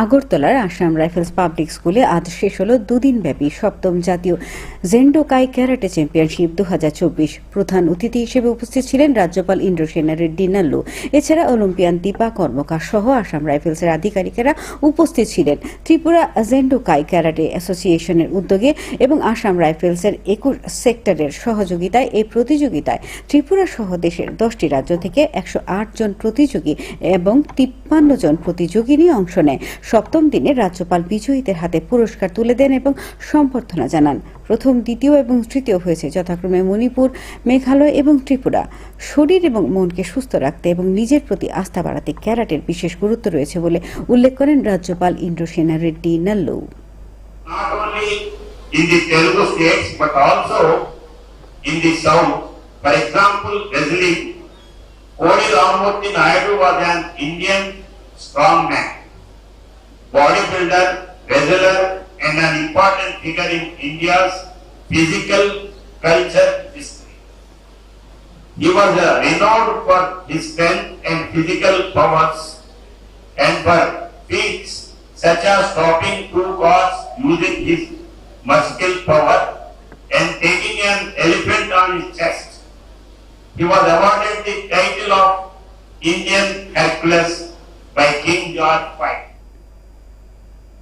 আগরতলার Assam rifles public স্কুলে আজ শেষ হল দুদিনব্যাপী সপ্তম জাতীয় জেন্ডোকাই ক্যারাটে চ্যাম্পিয়নশিপ দু হাজার চব্বিশ। প্রধান অতিথি হিসেবে উপস্থিত ছিলেন রাজ্যপাল ইন্দ্রসেনা রেড্ডি নাল্লু। এছাড়া অলিম্পিয়ান দীপা কর্মকার সহ আসাম রাইফেলসের আধিকারিকেরা উপস্থিত ছিলেন। ত্রিপুরা জেন্ডোকাই ক্যারাটে অ্যাসোসিয়েশনের উদ্যোগে এবং আসাম রাইফেলসের একুশ সেক্টরের সহযোগিতায় এই প্রতিযোগিতায় ত্রিপুরা সহ দেশের দশটি রাজ্য থেকে একশো আট জন প্রতিযোগী এবং তিপ্পান্ন জন প্রতিযোগিনী অংশ নেয়। সপ্তম দিনে রাজ্যপাল বিজয়ীদের হাতে পুরস্কার তুলে দেন এবং সম্বর্ধনা জানান। প্রথম দ্বিতীয় এবং তৃতীয় হয়েছে যথাক্রমে মণিপুর মেঘালয় এবং ত্রিপুরা। শরীর এবং মনকে সুস্থ রাখতে এবং নিজের প্রতি আস্থা বাড়াতে ক্যারাটের বিশেষ গুরুত্ব রয়েছে বলে উল্লেখ করেন রাজ্যপাল Indrasena Reddy Nallu. In the Telugu states but also in the south. For example, Kodi Ramamurthy Naidu was an Indian strongman, bodybuilder, wrestler and an important figure in India's physical culture history. He was renowned for his strength and physical powers and for feats such as stopping two cars using his muscle power and taking an elephant on his chest. He was awarded the title of Indian Hercules by King George V.